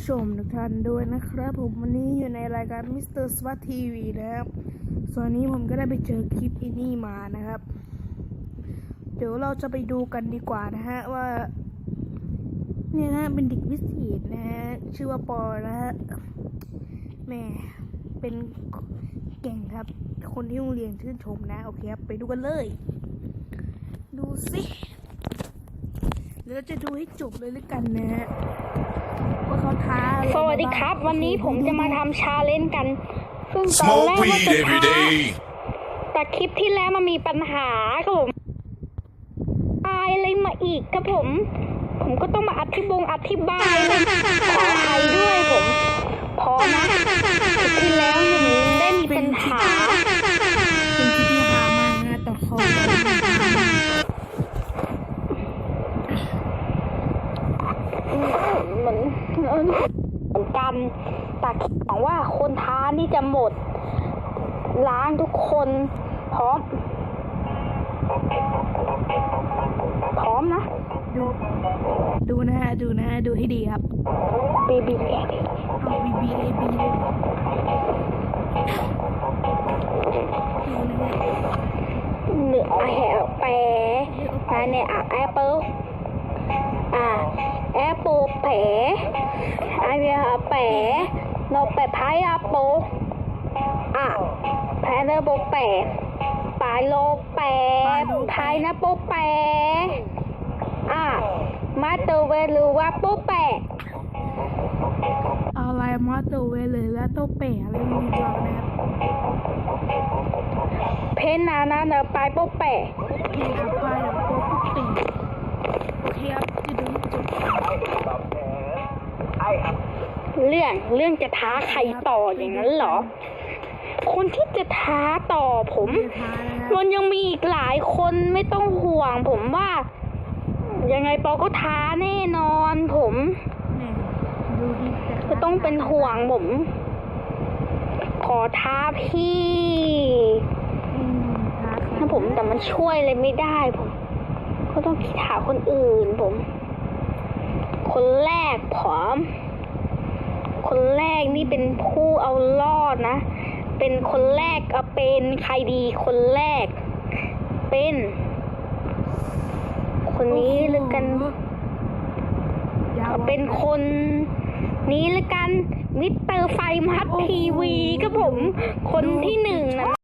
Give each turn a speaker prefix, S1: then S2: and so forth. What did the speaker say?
S1: ู้ชมทุกท่านด้วยนะครับผมวันนี้อยู่ในรายการมิสเตอร์สวัตทีวีนะครับ ส่วนนี้ผมก็ได้ไปเจอคลิปอินนี่มานะครับ เดี๋ยวเราจะไปดูกันดีกว่านะฮะว่า เนี่ยนะเป็นเด็กวิเศษนะฮะชื่อว่าปอนะฮะแม่เป็นเก่งครับ คนที่โรงเรียนชื่นชมนะโอเคครับไปดูกันเลย ดูสิเดี๋ยวจะดูให้จบเลยแล้วกันนะฮะ
S2: สวัสดีครับ
S1: มาาง
S2: วันนี้ผมจะมาทำชาเลนจ์กัน ซึ่งตอนแร
S3: Smoke
S2: กว่า
S3: weed
S2: จะ
S3: every
S2: ท้า
S3: day.
S2: แต่คลิปที่แล้วมันมีปัญหาครับผมตายอะไรมาอีกครับผม ผมก็ต้องมาอธิบงอธิบายนะขออภัย เห
S1: มื
S2: อนกันแต่คิดหวังว่าคนท้านี่จะหมด ล้างทุกคนพร้อม พร้อมนะ
S1: ดูดูนะฮะดูนะฮะดูให้ดีครับ
S2: บีบี
S1: เอา B B A B เลยดูนะฮะ
S2: เหนือแหวแปรมาเนี่ยอะแอปเปิลอะแอปเปิลแผล อันเนี้ยแผลนกแปรพายแอปเปิลอะแพนเนอร์โบแปรปลายโลแปรพายนะโปแปรอะมาตอร์เวลูว่าโปแปร
S1: เอาลายมาตัวเวลยแล้วโตเป๋อะไรมึงเรานะครับ
S2: เพนนานาเนอปลายโปแปร
S1: เพลงอาพายแบบโป๊กติโอเคครับจะดูให้จบ
S2: เรื่องเรื่องจะท้าใครต่ออย่างนั้นเหรอ คนที่จะท้าต่อผม
S1: เดือดท้านะฮะ
S2: มันยังมีอีกหลายคนไม่ต้องห่วง ผมว่า ยังไงปอก็ท้าแน่นอนผม
S1: เนี่ยดูดิจะท้า
S2: ไม่ต้องเป็นห่วงผม ขอท้าพี่
S1: อืมท้าใคร
S2: นะผมแต่มันช่วยเลยไม่ได้ผม ก็ต้องคิดหาคนอื่นผม คนแร กผอม คนแรกนี่เป็นผู้เอารอดนะ เป็นคนแรกเอาเป็นใครดีคนแรก เป็น คนนี้แล้วกัน
S1: ยาว
S2: เอาเป็นคนนี้แล้วกัน มิสเตอร์ไฟมัดทีวีครับผม คนที่หนึ่งนะ